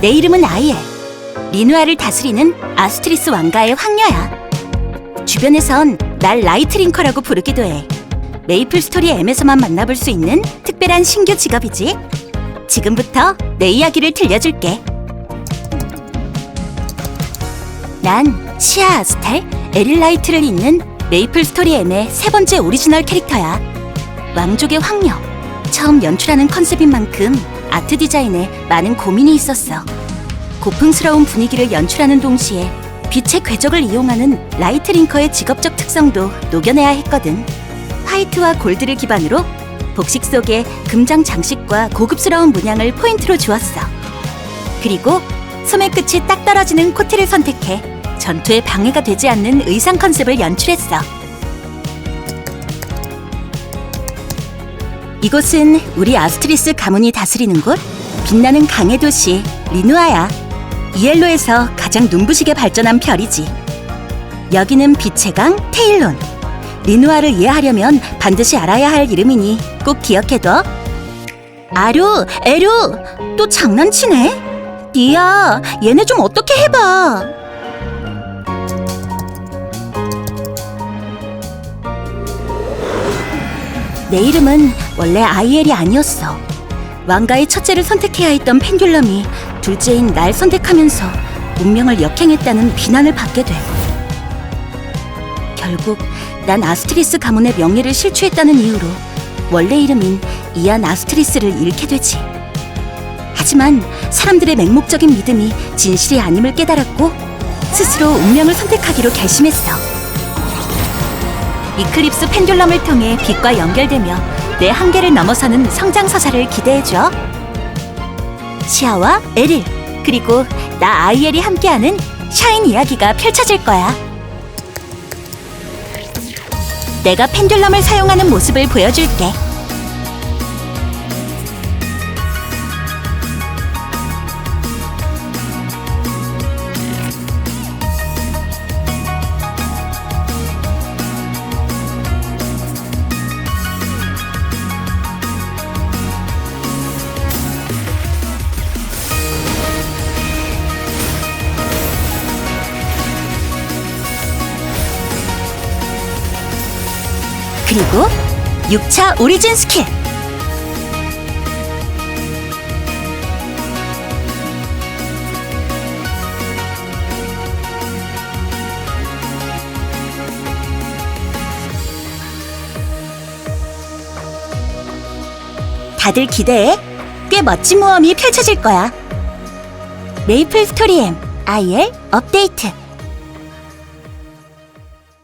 내 이름은 아이엘. 리누아를 다스리는 아스트리스 왕가의 황녀야. 주변에선 날 라이트링커라고 부르기도 해. 메이플 스토리 M에서만 만나볼 수 있는 특별한 신규 직업이지. 지금부터 내 이야기를 들려줄게. 난 시아 아스탈, 에릴 라이트를 잇는 메이플 스토리 M의 세 번째 오리지널 캐릭터야. 왕족의 황녀. 처음 연출하는 컨셉인 만큼 아트 디자인에 많은 고민이 있었어. 고풍스러운 분위기를 연출하는 동시에 빛의 궤적을 이용하는 라이트 링커의 직업적 특성도 녹여내야 했거든. 화이트와 골드를 기반으로 복식 속에 금장 장식과 고급스러운 문양을 포인트로 주었어. 그리고 소매 끝이 딱 떨어지는 코트를 선택해 전투에 방해가 되지 않는 의상 컨셉을 연출했어. 이곳은 우리 아스트리스 가문이 다스리는 곳, 빛나는 강의 도시 리누아야. 이엘로에서 가장 눈부시게 발전한 별이지. 여기는 빛의 강 테일론. 리누아를 이해하려면 반드시 알아야 할 이름이니 꼭 기억해둬. 아루, 에루, 또 장난치네? 니야, 얘네 좀 어떻게 해봐. 내 이름은 원래 아이엘이 아니었어. 왕가의 첫째를 선택해야 했던 펜듈럼이 둘째인 날 선택하면서 운명을 역행했다는 비난을 받게 돼. 결국 난 아스트리스 가문의 명예를 실추했다는 이유로 원래 이름인 이안 아스트리스를 잃게 되지. 하지만 사람들의 맹목적인 믿음이 진실이 아님을 깨달았고 스스로 운명을 선택하기로 결심했어. 이클립스 펜듈럼을 통해 빛과 연결되며 내 한계를 넘어서는 성장 서사를 기대해줘. 시아와 에릴 그리고 나 아이엘이 함께하는 샤인 이야기가 펼쳐질 거야. 내가 펜듈럼을 사용하는 모습을 보여줄게. 그리고 6차 오리진 스킬. 다들 기대해. 꽤 멋진 모험이 펼쳐질 거야. 메이플 스토리 M IL 업데이트.